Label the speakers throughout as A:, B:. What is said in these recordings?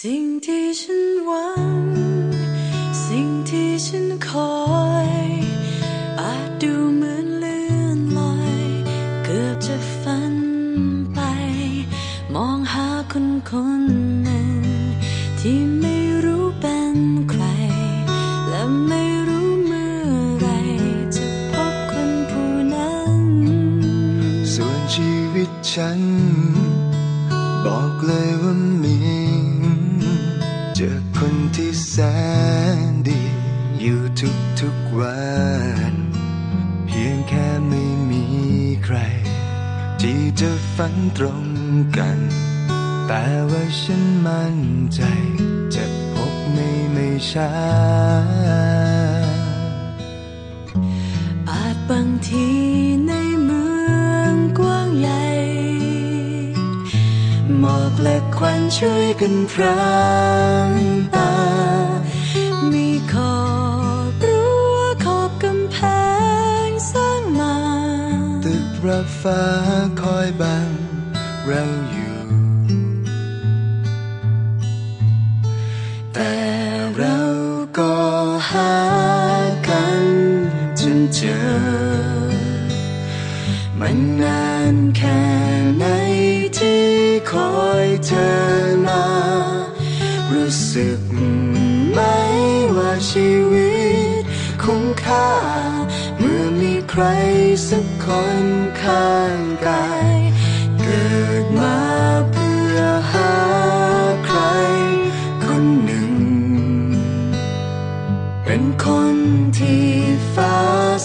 A: สิ่งที่ฉันหวัง สิ่งที่ฉันคอย อาจดูเหมือนเลื่อนลอย เกือบจะฝันไป มองหาคนคนหนึ่งที่ไม่ คน
B: ที่แสนดี อยู่ทุกทุกวัน เพียงแค่ไม่มีใคร ที่จะฝันตรงกัน แต่ว่าฉันมั่นใจ จะพบไม่ไม่ช้า
A: อาจบางทีใน และควันช่วยกันพรางตา มีขอบรั้วขอบกำแพงสร้างมา
B: ตึกรับฟ้าคอยบังเราอยู่ แต่เราก็หากันจนเจอ มันนา รสักคนข้างกาย เกิดมาเพื่อหาใคร คนหนึ่ง เป็นคนที่ฟ้า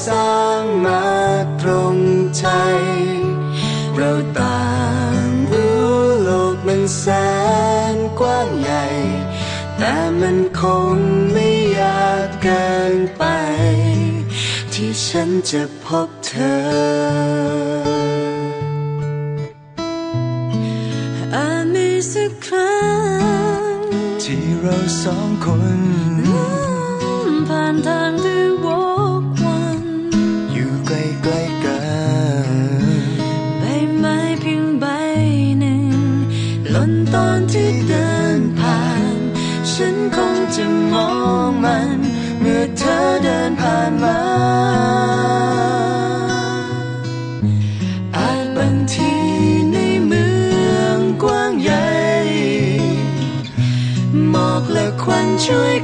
B: สร้างมาตรงใจ เราต่างรู้โลกมันแสนกว้างใหญ่ แต่มันคง ที่ฉันจะพบเธอ
A: อาจมีสักครั้ง
B: ที่เราสองคน
A: ค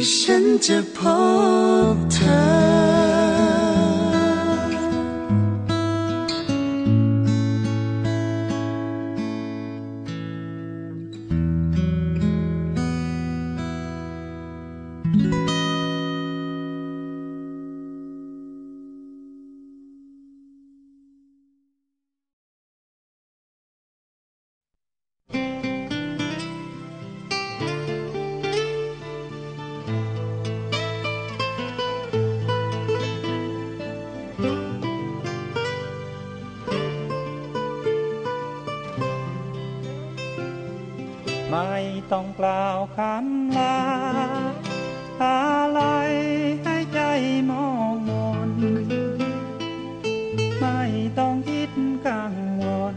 A: ที่ฉันจะ
C: ต้องกล่าวคำลาอะไรให้ใจมองมน ไม่ต้องคิดกังวล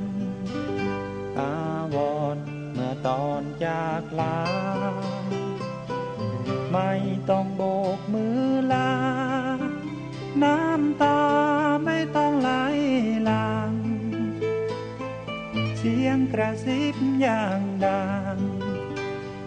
C: อาวรณ์เมื่อตอนจากลา ไม่ต้องโบกมือลา น้ำตาไม่ต้องไหลหลัง เสียงกระซิบอย่างดัง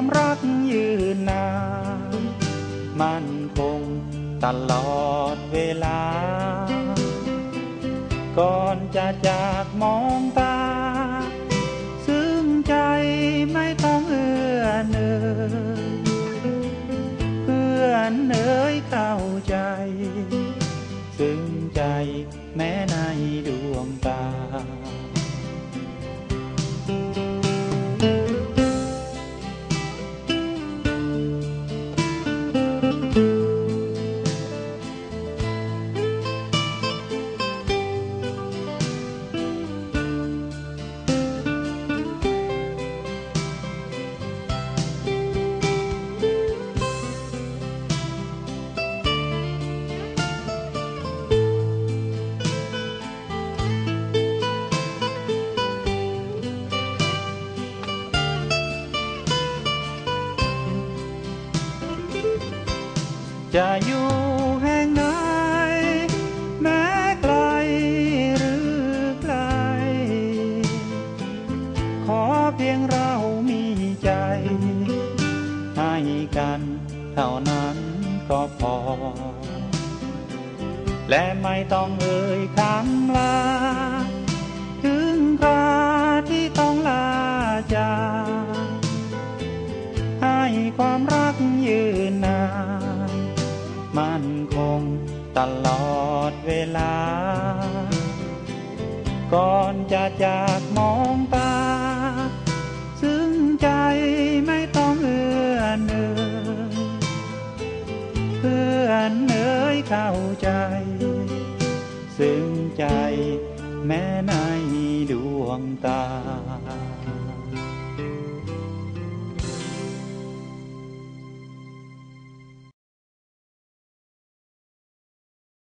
C: ความรักยืนนานมันคงตลอดเวลา ก่อนจะจากมองตา ซึ้งใจไม่ต้องเอื้อเนยเพื่อนเอ๋ยเข้าใจ จะอยู่แห่งไหนแม้ไกลหรือไกล ขอเพียงเรามีใจ ให้กันเท่านั้นก็พอ และไม่ต้องเอ่ยคำลา ถึงคราที่ต้องลาจากให้ความรักยืนนา งตลอดเวลา ก่อนจะจากมองตา ซึ้งใจไม่ต้องเอื้อเนยเพื่อนเอ๋ยเข้าใจ ซึ้งใจแม้ในดวงตา